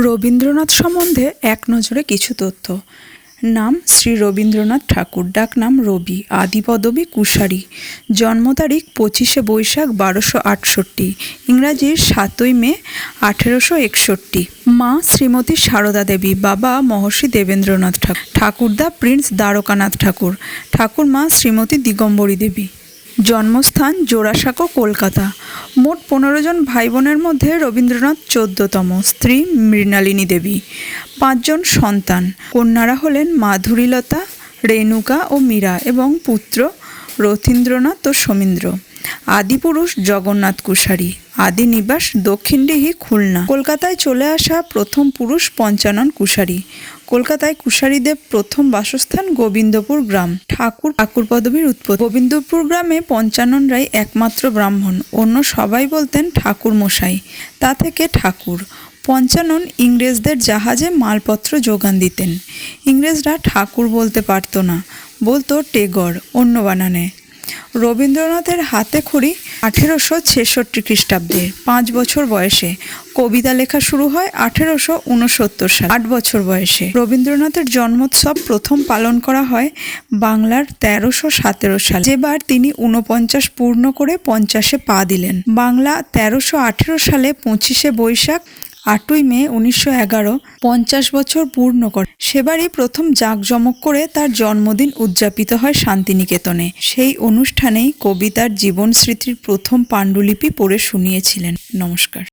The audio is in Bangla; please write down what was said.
রবীন্দ্রনাথ সম্বন্ধে এক নজরে কিছু তথ্য। নাম, শ্রী রবীন্দ্রনাথ ঠাকুর। ডাক নাম, রবি। আদি পদবী, কুশারী। জন্ম তারিখ, পঁচিশে বৈশাখ, বারোশো আটষট্টি। ইংরাজির সাতই মে, আঠেরোশো একষট্টি। মা, শ্রীমতী সারদা দেবী। বাবা, মহর্ষি দেবেন্দ্রনাথ ঠাকুর। ঠাকুরদা, প্রিন্স দ্বারকানাথ ঠাকুর। ঠাকুরমা, শ্রীমতী দিগম্বরী দেবী। জন্মস্থান জোড়াসাঁকো, কলকাতা। মোট পনেরো জন ভাই বোনের মধ্যে রবীন্দ্রনাথ চোদ্দতম, স্ত্রী মৃণালিনী দেবী। পাঁচজন সন্তান। কন্যারা হলেন মাধুরীলতা, রেণুকা ও মীরা এবং পুত্র রথীন্দ্রনাথ ও সমীন্দ্র। আদিপুরুষ জগন্নাথ কুশারী। আদি নিবাস দক্ষিণডিহি খুলনা। কলকাতায় চলে আসা প্রথম পুরুষ পঞ্চানন কুশারী। কলকাতায় কুশারীদেব প্রথম বাসস্থান গোবিন্দপুর গ্রাম। ঠাকুর ঠাকুর পদবীর উৎপত্তি। গোবিন্দপুর গ্রামে পঞ্চাননরাই একমাত্র ব্রাহ্মণ। অন্য সবাই বলতেন ঠাকুর মশাই তা থেকে ঠাকুর। পঞ্চানন ইংরেজদের জাহাজে মালপত্র যোগান দিতেন। ইংরেজরা ঠাকুর বলতে পারতো না। বলতো টেগর অন্য বানানে রবীন্দ্রনাথের হাতে খড়ি আঠেরোশো ছেষট্টি খ্রিস্টাব্দে, পাঁচ বছর বয়সে কবিতা লেখা শুরু হয় আঠেরোশো উনসত্তর সাল। আট বছর বয়সে রবীন্দ্রনাথের জন্মোৎসব প্রথম পালন করা হয় বাংলার তেরোশো সতেরো সাল। যেবার তিনি উনপঞ্চাশ পূর্ণ করে পঞ্চাশে পা দিলেন। বাংলা তেরোশো আঠেরো সালে পঁচিশে বৈশাখ আটই মে উনিশশো এগারো, পঞ্চাশ বছর পূর্ণ করে। সেবারই প্রথম জাঁকজমক করে তার জন্মদিন উদযাপিত হয় শান্তিনিকেতনে। সেই অনুষ্ঠানেই কবিতার জীবন স্মৃতির প্রথম পাণ্ডুলিপি পড়ে শুনিয়েছিলেন। নমস্কার।